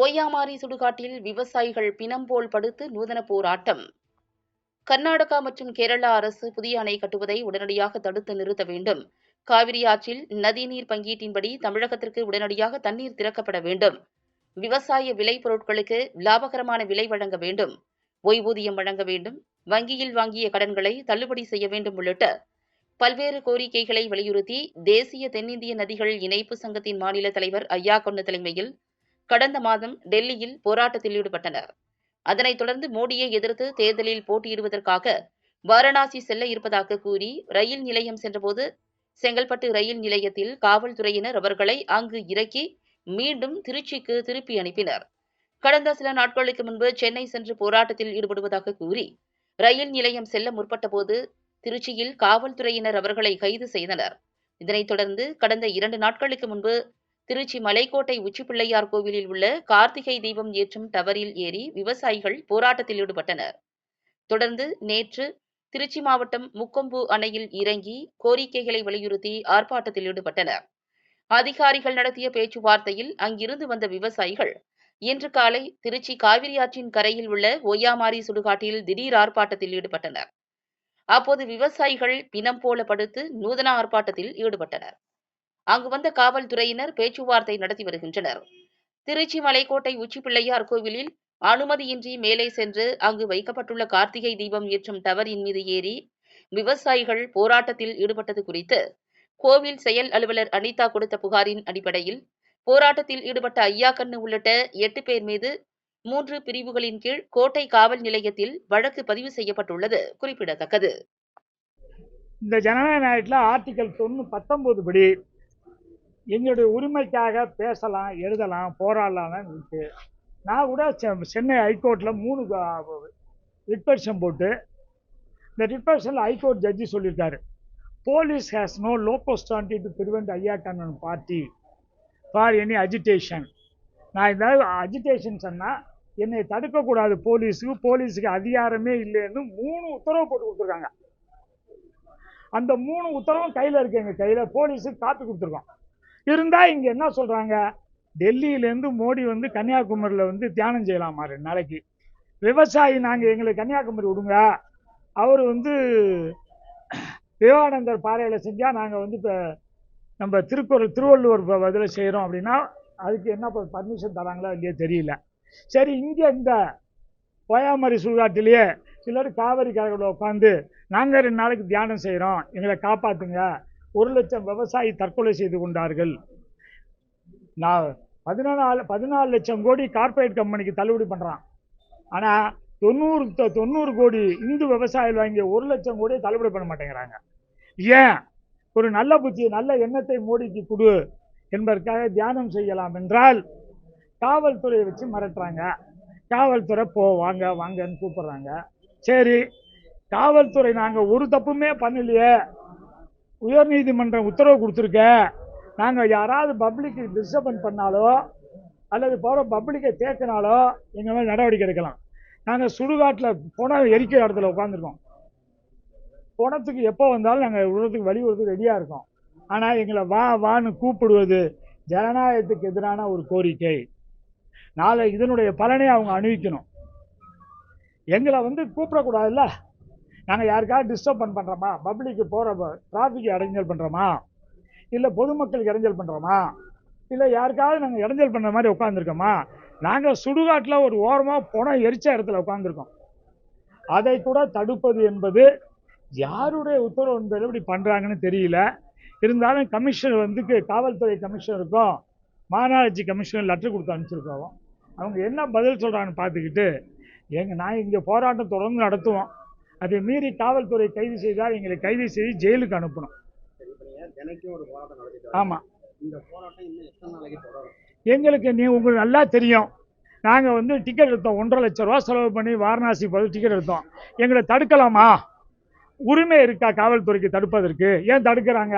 ஒய்யாமாரி சுடுகாட்டில் விவசாயிகள் பிணம் போல் படுத்து நூதன போராட்டம். கர்நாடகா மற்றும் கேரளா அரசு புதிய அணை கட்டுவதை உடனடியாக தடுத்து நிறுத்த வேண்டும். காவிரி ஆற்றில் நதிநீர் பங்கீட்டின்படி தமிழகத்திற்கு உடனடியாக தண்ணீர் திறக்கப்பட வேண்டும். விவசாய விளைபொருட்களுக்கு லாபகரமான விலை வழங்க வேண்டும். ஓய்வூதியம் வழங்க வேண்டும். வங்கியில் வாங்கிய கடன்களை தள்ளுபடி செய்ய வேண்டும் உள்ளிட்ட பல்வேறு கோரிக்கைகளை வலியுறுத்தி தேசிய தென்னிந்திய நதிகள் இணைப்பு சங்கத்தின் மாநில தலைவர் ஐயா கொண்டு தலைமையில் கடந்த மாதம் டெல்லியில் போராட்டத்தில் ஈடுபட்டனர். அதனைத் தொடர்ந்து மோடியை எதிர்த்து தேர்தலில் போட்டியிடுவதற்காக வாரணாசி செல்ல இருப்பதாக கூறி ரயில் நிலையம் சென்றபோது செங்கல்பட்டு ரயில் நிலையத்தில் காவல்துறையினர் அவர்களை அங்கு இறக்கி மீண்டும் திருச்சிக்கு திருப்பி அனுப்பினர். கடந்த சில நாட்களுக்கு முன்பு சென்னை சென்று போராட்டத்தில் ஈடுபடுவதாக கூறி ரயில் நிலையம் செல்ல முற்பட்டபோது திருச்சியில் காவல்துறையினர் அவர்களை கைது செய்தனர். இதனைத் தொடர்ந்து கடந்த இரண்டு நாட்களுக்கு முன்பு திருச்சி மலைக்கோட்டை உச்சிப்பிள்ளையார் கோவிலில் உள்ள கார்த்திகை தீபம் ஏற்றும் டவரில் ஏறி விவசாயிகள் போராட்டத்தில் ஈடுபட்டனர். தொடர்ந்து நேற்று திருச்சி மாவட்டம் முக்கொம்பு அணையில் இறங்கி கோரிக்கைகளை வலியுறுத்தி ஆர்ப்பாட்டத்தில் ஈடுபட்டனர். அதிகாரிகள் நடத்திய பேச்சுவார்த்தையில் அங்கிருந்து வந்த விவசாயிகள் இன்று காலை திருச்சி காவிரி ஆற்றின் கரையில் உள்ள ஒய்யாமாரி சுடுகாட்டில் திடீர் ஆர்ப்பாட்டத்தில் ஈடுபட்டனர். அப்போது விவசாயிகள் பிணம் போல படுத்து நூதன ஆர்ப்பாட்டத்தில் ஈடுபட்டனர். அங்கு வந்த காவல்துறையினர் பேச்சுவார்த்தை நடத்தி வருகின்றனர். திருச்சி மலைக்கோட்டை உச்சிப்பிள்ளையார் கோவிலில் அனுமதியின்றி மேலே சென்று அங்கு வைக்கப்பட்டுள்ள கார்த்திகை தீபம் ஏற்றும் டவரின் மீது ஏறி விவசாயிகள் போராட்டத்தில் ஈடுபட்டது குறித்து கோவில் செயல் அலுவலர் அனிதா கொடுத்த புகாரின் அடிப்படையில் போராட்டத்தில் ஈடுபட்ட ஐயாக்கண்ணு உள்ளிட்ட எட்டு பேர் மீது மூன்று பிரிவுகளின் கீழ் கோட்டை காவல் நிலையத்தில் வழக்கு பதிவு செய்யப்பட்டுள்ளது. குறிப்பிடத்தக்கது. இந்த ஜனநாயக நாட்டில் ஆர்டிகல் தொண்ணூ பத்தொன்பது படி என்னுடைய உரிமைக்காக பேசலாம் எழுதலாம் போராடலாம்னு இருக்கு. நான் கூட செ- சென்னை ஹைகோர்ட்டில் மூணு ரிட்பெர்ஷன் போட்டு இந்த ரிட்பெர்ஷனில் ஹைகோர்ட் ஜட்ஜி சொல்லியிருக்காரு. Police has no locus standi to prevent ஐயா Kannan party for any agitation நான் ஏதாவது அஜிடேஷன் சொன்னால் என்னை தடுக்கக்கூடாது போலீஸுக்கு போலீஸுக்கு அதிகாரமே இல்லைன்னு மூணு உத்தரவு போட்டு கொடுத்துருக்காங்க. அந்த மூணு உத்தரவும் கையில் இருக்கு எங்கள் கையில். போலீஸுக்கு காப்பி கொடுத்துருக்கோம். இருந்தால் இங்கே என்ன சொல்கிறாங்க டெல்லியிலேருந்து மோடி வந்து கன்னியாகுமரியில் வந்து தியானம் செய்யலாமா ரெண்டு நாளைக்கு? விவசாயி நாங்கள் எங்களுக்கு கன்னியாகுமரி விடுங்க. அவர் வந்து விவேகானந்தர் பாறையில் செஞ்சால் நாங்கள் வந்து இப்போ நம்ம திருக்குறள் திருவள்ளுவர் இதில் செய்கிறோம் அப்படின்னா அதுக்கு என்ன பர்மிஷன் தராங்களோ இல்லையோ தெரியல. சரி இங்கே இந்த கோயாமரி சுடுகாட்டிலேயே சிலர் காவிரி கரையில் உட்காந்து நாங்கள் ரெண்டு நாளைக்கு தியானம் செய்கிறோம் எங்களை காப்பாற்றுங்க ஒரு லட்சம் விவசாயி தற்கொலை செய்து கொண்டார்கள். நான் பதினாலு பதினாலு லட்சம் கோடி கார்ப்பரேட் கம்பெனிக்கு தள்ளுபடி பண்ணுறான் ஆனால் தொண்ணூறு தொண்ணூறு கோடி இந்து விவசாயிகள் வாங்கிய ஒரு லட்சம் கோடியை தள்ளுபடி பண்ண மாட்டேங்கிறாங்க. ஏன்? ஒரு நல்ல புத்தி நல்ல எண்ணத்தை மோடிக்கு கொடு என்பதற்காக தியானம் செய்யலாம் என்றால் காவல்துறையை வச்சு மிரட்டுறாங்க. காவல்துறை போ வாங்க வாங்கன்னு கூப்பிட்றாங்க. சரி காவல்துறை நாங்கள் ஒரு தப்புமே பண்ணலையே. உயர்நீதிமன்றம் உத்தரவு கொடுத்துருக்க நாங்கள் யாராவது பப்ளிக்கு டிஸ்டர்பன் பண்ணாலோ அல்லது போகிற பப்ளிக்கை தேக்கினாலோ எங்கள் மேலே நடவடிக்கை எடுக்கலாம். நாங்கள் சுடுகாட்டில் புணம் எரிக்கிற இடத்துல உட்காந்துருக்கோம் புணத்துக்கு எப்போ வந்தாலும் நாங்கள் விடுறதுக்கு வழி ரெடியாக இருக்கோம். ஆனால் எங்களை வா வான்னு கூப்பிடுவது ஜனநாயகத்துக்கு எதிரான ஒரு கோரிக்கை. நாளை இதனுடைய பலனை அவங்க அணிவிக்கணும். எங்களை வந்து கூப்பிடக்கூடாதுல்ல? நாங்கள் யாருக்காவது டிஸ்டர்ப் பண்ணுறோமா பப்ளிக்கு போகிற டிராஃபிக் இடைஞ்சல் பண்ணுறோமா இல்லை பொதுமக்களுக்கு இடைஞ்சல் பண்ணுறோமா இல்லை யாருக்காவது நாங்கள் இடைஞ்சல் பண்ணுற மாதிரி உட்காந்துருக்கோமா நாங்கள் சுடுகாட்டில் ஒரு ஓரமாக போனால் எரிச்ச இடத்துல உட்காந்துருக்கோம் அதை கூட தடுப்பது என்பது யாருடைய உத்தரவு என்பது எப்படி பண்ணுறாங்கன்னு தெரியல. இருந்தாலும் கமிஷனர் வந்து காவல்துறை கமிஷனருக்கும் மாநகராட்சி கமிஷனர் லெட்டர் கொடுத்து அனுப்பிச்சிருக்கோம். அவங்க என்ன பதில் சொல்கிறாங்கன்னு பார்த்துக்கிட்டு எங்கள் நான் இங்கே போராட்டம் தொடர்ந்து நடத்துவோம். அதை மீறி காவல்துறை கைது செய்தால் எங்களை கைது செய்து ஜெயிலுக்கு அனுப்பணும். ஆமாம் இந்த போராட்டம் எங்களுக்கு நீ உங்களுக்கு நல்லா தெரியும். நாங்கள் வந்து டிக்கெட் எடுத்தோம். ஒன்றரை லட்ச ரூபா செலவு பண்ணி வாரணாசி போது டிக்கெட் எடுத்தோம். எங்களை தடுக்கலாமா? உரிமை இருக்கா காவல்துறைக்கு தடுப்பதற்கு? ஏன் தடுக்கிறாங்க?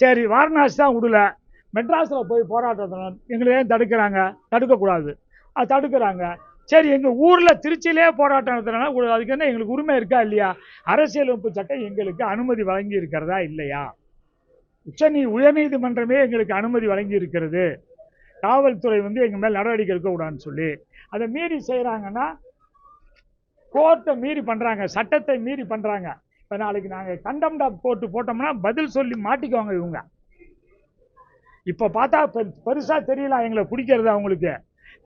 சரி வாரணாசி தான் விடல மெட்ராஸில் போய் போராட்டம் எங்களை ஏன் தடுக்கிறாங்க? தடுக்கக்கூடாது. அது தடுக்கிறாங்க. சரி எங்கள் ஊரில் திருச்சியிலே போராட்டம் நடத்துறாங்க அதுக்கு என்ன எங்களுக்கு உரிமை இருக்கா இல்லையா? அரசியலமைப்பு சட்டம் எங்களுக்கு அனுமதி வழங்கி இருக்கிறதா இல்லையா? உச்சநீ உயர்நீதிமன்றமே எங்களுக்கு அனுமதி வழங்கி இருக்கிறது. காவல்துறை வந்து எங்கள் மேல் நடவடிக்கை எடுக்கக்கூடாதுன்னு சொல்லி. அதை மீறி செய்கிறாங்கன்னா கோர்ட்டை மீறி பண்ணுறாங்க சட்டத்தை மீறி பண்ணுறாங்க இப்போ நாளைக்கு நாங்கள் கண்டம்ட் ஆஃப் கோர்ட்டு போட்டோம்னா பதில் சொல்லி மாட்டிக்குவாங்க இவங்க. இப்போ பார்த்தா பெருசாக தெரியல எங்களை பிடிக்கிறது அவங்களுக்கு.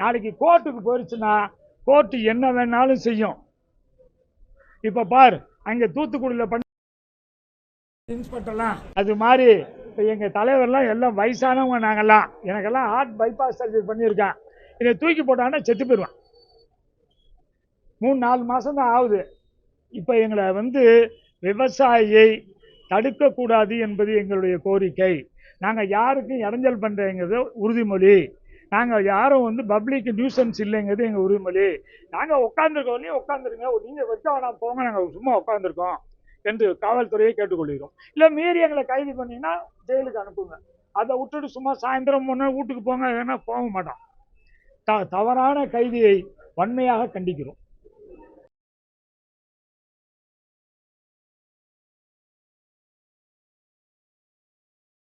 நாளைக்கு கோர்ட்டுக்கு போயிடுச்சுன்னா கோர்ட்டு என்ன வேணாலும் செய்யும். இப்போ பார் அங்கே தூத்துக்குடியில் பண்ண இன்ஸ்பெக்டர்லாம் அது மாதிரி இப்போ எங்கள் தலைவர்லாம் எல்லாம் வயசானவங்க நாங்கெல்லாம். எனக்கெல்லாம் ஹார்ட் பைபாஸ் சர்ஜரி பண்ணியிருக்கேன். இதை தூக்கி போட்டாங்கன்னா செத்து போயிடுவேன். மூணு நாலு மாதம் தான் ஆகுது. இப்போ எங்களை வந்து விவசாயியை தடுக்கக்கூடாது என்பது எங்களுடைய கோரிக்கை. நாங்கள் யாருக்கும் இடைஞ்சல் பண்ணுறேங்கிறது உறுதிமொழி. நாங்கள் யாரும் வந்து பப்ளிக் நியூசன்ஸ் இல்லைங்கிறது எங்கள் உறுதிமொழி நாங்கள் உட்காந்துருக்கோம் நீ உட்காந்துருங்க நீங்கள் வச்சா வேணாம் போங்க. நாங்கள் சும்மா உட்காந்துருக்கோம் என்று காவல்துறையை கேட்டுக்கொள்கிறோம். இல்லை மீறி எங்களை கைது பண்ணீங்கன்னா ஜெயிலுக்கு அனுப்புங்க. அதை விட்டுட்டு சும்மா சாயந்தரம் ஒன்று வீட்டுக்கு போங்க. ஏன்னா போக மாட்டோம். த தவறான கைதியை வன்மையாக கண்டிக்கிறோம்.